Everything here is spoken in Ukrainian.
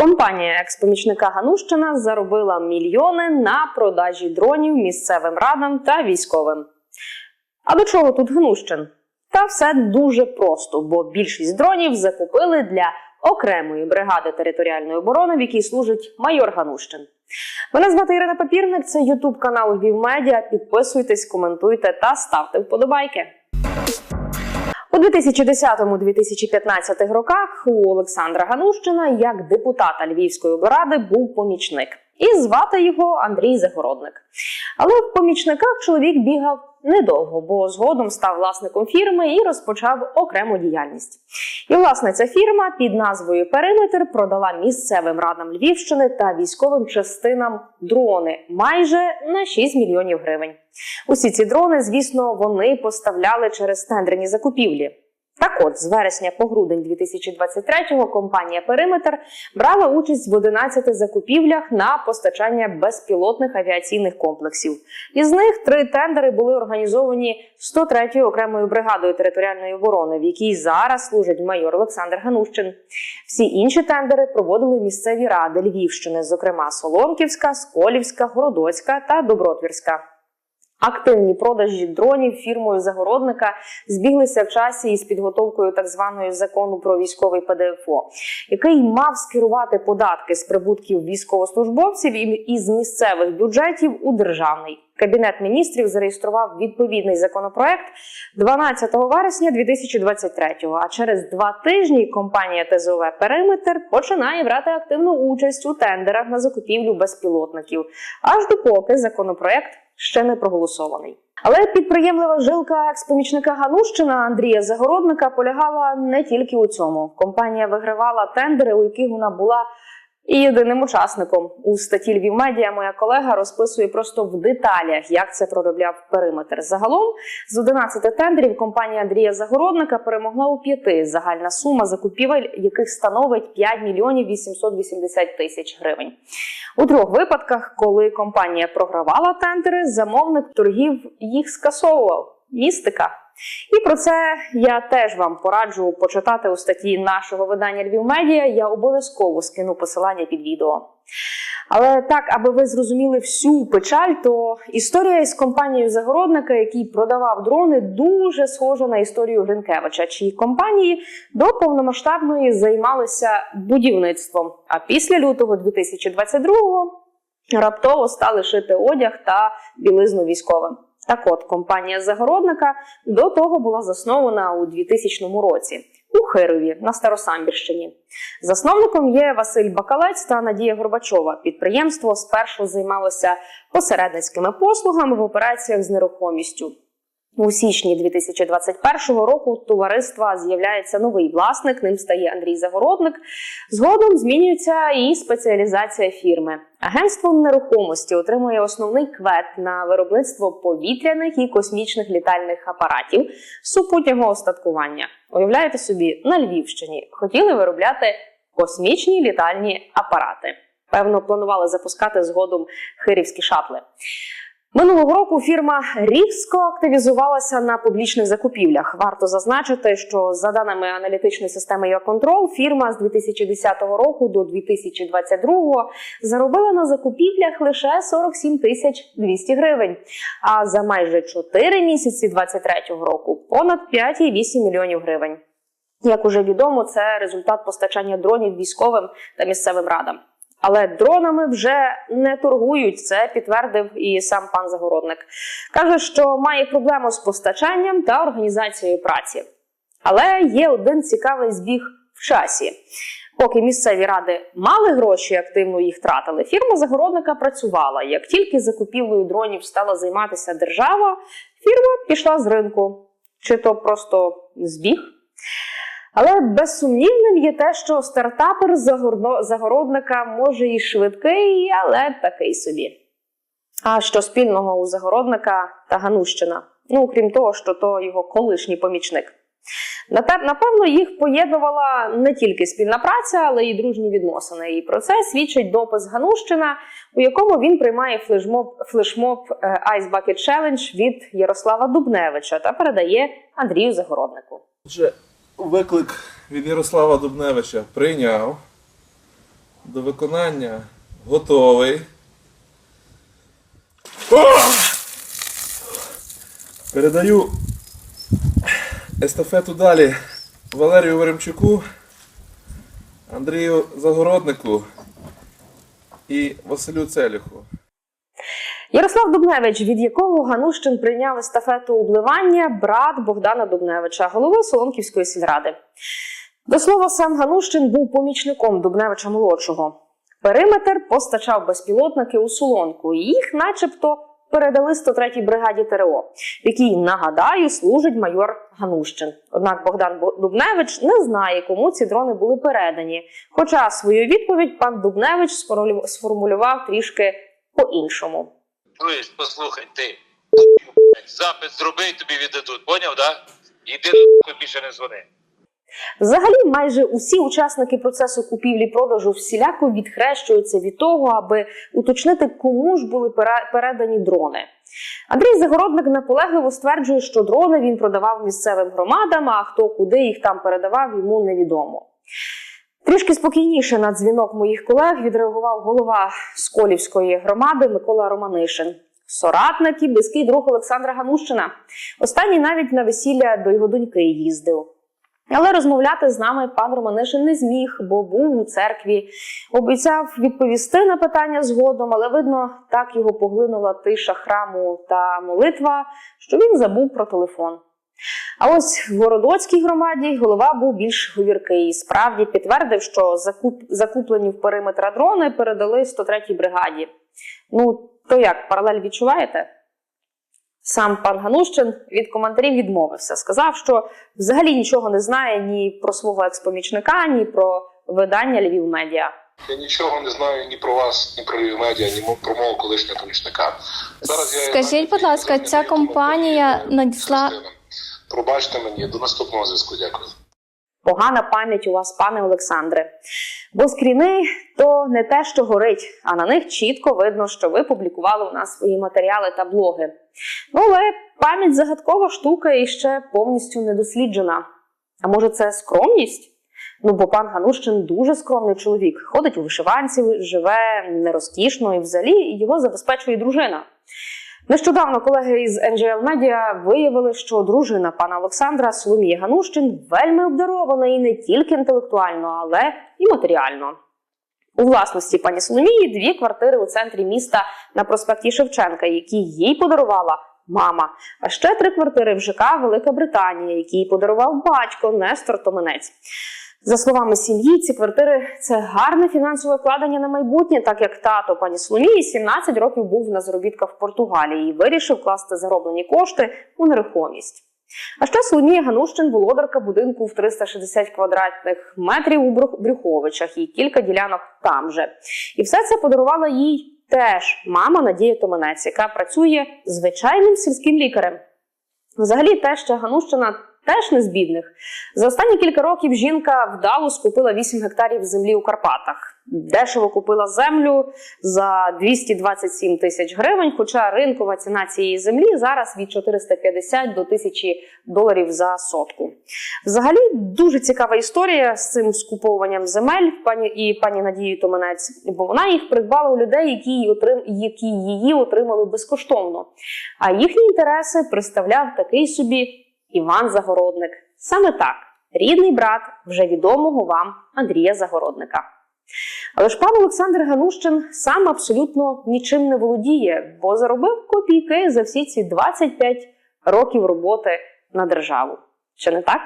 Компанія екс-помічника Ганущина заробила мільйони на продажі дронів місцевим радам та військовим. А до чого тут Гнущин? Та все дуже просто, бо більшість дронів закупили для окремої бригади територіальної оборони, в якій служить майор Ганущин. Мене звати Ірина Папірник, це Ютуб канал Львів Медіа. Підписуйтесь, коментуйте та ставте вподобайки. У 2010-2015 роках у Олександра Ганущина як депутата Львівської облради був помічник. І звати його Андрій Загородник. Але в помічниках чоловік бігав недовго, бо згодом став власником фірми і розпочав окрему діяльність. І власне ця фірма під назвою Периметр продала місцевим радам Львівщини та військовим частинам дрони майже на 6 мільйонів гривень. Усі ці дрони, звісно, вони поставляли через тендерні закупівлі. Так от, з вересня по грудень 2023-го компанія Периметр брала участь в 11 закупівлях на постачання безпілотних авіаційних комплексів. Із них три тендери були організовані 103-ю окремою бригадою територіальної оборони, в якій зараз служить майор Олександр Ганущин. Всі інші тендери проводили місцеві ради Львівщини, зокрема Соломківська, Сколівська, Городоцька та Добротвірська. Активні продажі дронів фірмою загородника збіглися в часі із підготовкою так званої закону про військовий ПДФО, який мав скерувати податки з прибутків військовослужбовців із місцевих бюджетів у державний. Кабінет міністрів зареєстрував відповідний законопроект 12 вересня 2023-го. А через два тижні компанія ТЗОВ Периметр починає брати активну участь у тендерах на закупівлю безпілотників, аж допоки законопроект ще не проголосований. Але підприємлива жилка екс-помічника Ганущина Андрія Загородника полягала не тільки у цьому. Компанія вигравала тендери, у яких вона була і єдиним учасником. У статті Львів Медіа моя колега розписує просто в деталях, як це проробляв периметр. Загалом з 11 тендерів компанія Андрія Загородника перемогла у п'яти. Загальна сума закупівель, яких становить 5 мільйонів 880 тисяч гривень. У трьох випадках, коли компанія програвала тендери, замовник торгів їх скасовував. Містика. І про це я теж вам пораджу почитати у статті нашого видання Львів Медіа. Я обов'язково скину посилання під відео. Але так, аби ви зрозуміли всю печаль, то історія із компанією Загородника, який продавав дрони, дуже схожа на історію Гринкевича, чиї компанії до повномасштабної займалися будівництвом. А після лютого 2022-го раптово стали шити одяг та білизну військовим. Так от, компанія Загородника до того була заснована у 2000 році у Хирові на Старосамбірщині. Засновником є Василь Бакалець та Надія Горбачова. Підприємство спершу займалося посередницькими послугами в операціях з нерухомістю. У січні 2021 року товариства з'являється новий власник, ним стає Андрій Загородник. Згодом змінюється і спеціалізація фірми. Агентство нерухомості отримує основний квет на виробництво повітряних і космічних літальних апаратів супутнього остаткування. Уявляєте собі, на Львівщині хотіли виробляти космічні літальні апарати. Певно, планували запускати згодом хирівські шатли. Минулого року фірма різко активізувалася на публічних закупівлях. Варто зазначити, що за даними аналітичної системи «Йоконтрол», фірма з 2010 року до 2022 заробила на закупівлях лише 47 тисяч 200 гривень. А за майже 4 місяці 2023 року понад 5,8 мільйонів гривень. Як уже відомо, це результат постачання дронів військовим та місцевим радам. Але дронами вже не торгують. Це підтвердив і сам пан Загородник. Каже, що має проблему з постачанням та організацією праці. Але є один цікавий збіг в часі. Поки місцеві ради мали гроші, активно їх тратили, фірма загородника працювала. Як тільки закупівлею дронів стала займатися держава, фірма пішла з ринку. Чи то просто збіг? Але безсумнівним є те, що стартапер загородника може і швидкий, але такий собі. А що спільного у загородника та Ганущина? Ну, крім того, що то його колишній помічник. Напевно, їх поєднувала не тільки спільна праця, але й дружні відносини. І про це свідчить допис Ганущина, у якому він приймає флешмоб, флешмоб е, Ice Bucket Challenge від Ярослава Дубневича та передає Андрію Загороднику. Отже, виклик від Ярослава Дубневича прийняв. до виконання готовий. Передаю естафету далі Валерію Веремчуку, Андрію Загороднику і Василю Целюху. Ярослав Дубневич, від якого Ганущин прийняв естафету обливання, брат Богдана Дубневича, голови Солонківської сільради. До слова, сам Ганущин був помічником Дубневича молодшого. Периметр постачав безпілотники у Солонку, і їх, начебто, передали 103-й бригаді ТРО, якій, нагадаю, служить майор Ганущин. Однак Богдан Дубневич не знає, кому ці дрони були передані. Хоча свою відповідь пан Дубневич сформулював трішки по-іншому. Чуєш, послухай, ти запис зроби тобі віддадуть, поняв, да? Іди більше не дзвони. Взагалі, майже усі учасники процесу купівлі-продажу всіляко відхрещуються від того, аби уточнити, кому ж були передані дрони. Андрій Загородник наполегливо стверджує, що дрони він продавав місцевим громадам, а хто куди їх там передавав, йому невідомо. Трішки спокійніше на дзвінок моїх колег відреагував голова Сколівської громади Микола Романишин. Соратник і близький друг Олександра Ганущина. Останній навіть на весілля до його доньки їздив. Але розмовляти з нами пан Романишин не зміг, бо був у церкві. Обіцяв відповісти на питання згодом, але видно, так його поглинула тиша храму та молитва, що він забув про телефон. А ось в Городоцькій громаді голова був більш говіркий і справді підтвердив, що закуп... закуплені в периметра дрони передали 103-й бригаді. Ну, то як, паралель відчуваєте? Сам пан Ганущин від коментарів відмовився. Сказав, що взагалі нічого не знає ні про свого експомічника, ні про видання Львів Медіа. Я нічого не знаю ні про вас, ні про Львів медіа, ні про мого колишнього помічника. Зараз я Скажіть, будь ласка, ця компанія надійшла- Пробачте мені до наступного зв'язку. Дякую. Погана пам'ять у вас, пане Олександре. Бо скріни то не те, що горить, а на них чітко видно, що ви публікували у нас свої матеріали та блоги. Ну, але пам'ять загадкова штука і ще повністю не досліджена. А може, це скромність? Ну, бо пан Ганущин дуже скромний чоловік. Ходить у вишиванці, живе нерозкішно і взагалі його забезпечує дружина. Нещодавно колеги із NGL Media виявили, що дружина пана Олександра Соломія Ганущин вельми обдарована і не тільки інтелектуально, але і матеріально. У власності пані Соломії дві квартири у центрі міста на проспекті Шевченка, які їй подарувала мама. А ще три квартири в ЖК Велика Британія, які їй подарував батько Нестор Томенець. За словами сім'ї, ці квартири це гарне фінансове вкладення на майбутнє, так як тато пані Соломії 17 років був на заробітках в Португалії і вирішив вкласти зароблені кошти у нерухомість. А ще Соломія Ганущин володарка будинку в 360 квадратних метрів у Брюх- Брюховичах і кілька ділянок там же. І все це подарувала їй теж мама Надія Томенець, яка працює звичайним сільським лікарем. Взагалі, теща Ганущина теж не з бідних. За останні кілька років жінка вдало скупила 8 гектарів землі у Карпатах. Дешево купила землю за 227 тисяч гривень, хоча ринкова ціна цієї землі зараз від 450 до 1000 доларів за сотку. Взагалі дуже цікава історія з цим скуповуванням земель пані і пані Надії Томенець, бо вона їх придбала у людей, які її, отрим, які її отримали безкоштовно. А їхні інтереси представляв такий собі Іван Загородник. Саме так, рідний брат вже відомого вам Андрія Загородника. Але ж пан Олександр Ганущин сам абсолютно нічим не володіє, бо заробив копійки за всі ці 25 років роботи на державу. Чи не так?